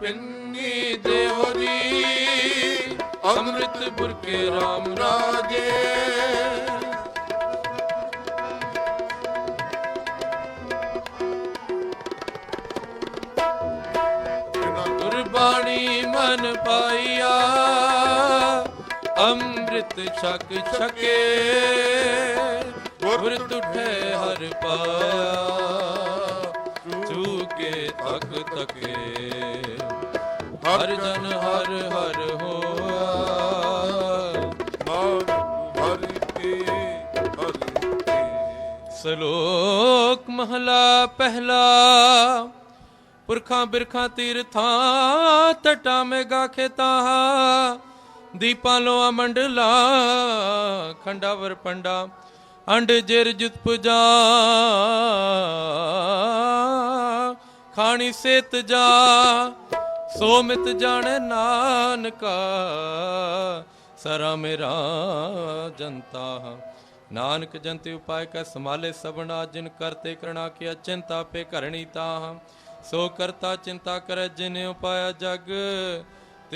ਪਿੰਨੀ ਦੇਵਰੀ ਅੰਮ੍ਰਿਤਪੁਰ ਕੇ RAM ਰਾਜੇ। ਗੁਰਬਾਣੀ ਮਨ ਪਾਈਆ ਅੰਮ੍ਰਿਤ ਛਕ ਛਕੇ, ਗੁਰ ਤੁਠੇ ਹਰ ਪਾਇਆ। ਚੂਕੇ ਤਕ ਹਰ ਜਨ ਹਰ ਹਰ ਹੋਆ। ਹਰਿ ਕੇ ਹਰਿ ਕੇ। ਸ਼ਲੋਕ ਮਹਲਾ ਪਹਿਲਾ। ਪੁਰਖਾਂ ਬਿਰਖਾਂ ਤੀਰਥਾਂ ਟਟਾ ਮੇਗਾ ਖੇਤਾ। ਦੀਪਾਂ ਲੋਆ ਮੰਡਲਾ ਖੰਡਾਵਰ ਪੰਡਾ। ਅੰਡ ਜਿਰ ਜੁਤ ਪੁਜਾ। ਖਾਣੀ ਸੇਤ ਜਾ ਸੋ ਮਿਤ ਜਾਣੈ ਨਾਨਕਾ। ਸਰਾ ਮੇਰਾ ਜਨਤਾ, ਨਾਨਕ ਜੰਤੇ ਉਪਾਇ ਕੈ ਸਮਾਲੇ ਸਭਨਾ, ਜਿਨ ਕਰਤੇ ਕਰਣਾ ਕੀ ਚਿੰਤਾ ਪੇ ਕਰਣੀ ਤਾ। ਸੋ ਕਰਤਾ ਚਿੰਤਾ ਕਰੈ ਜਿਨੇ ਉਪਾਇਆ ਜਗ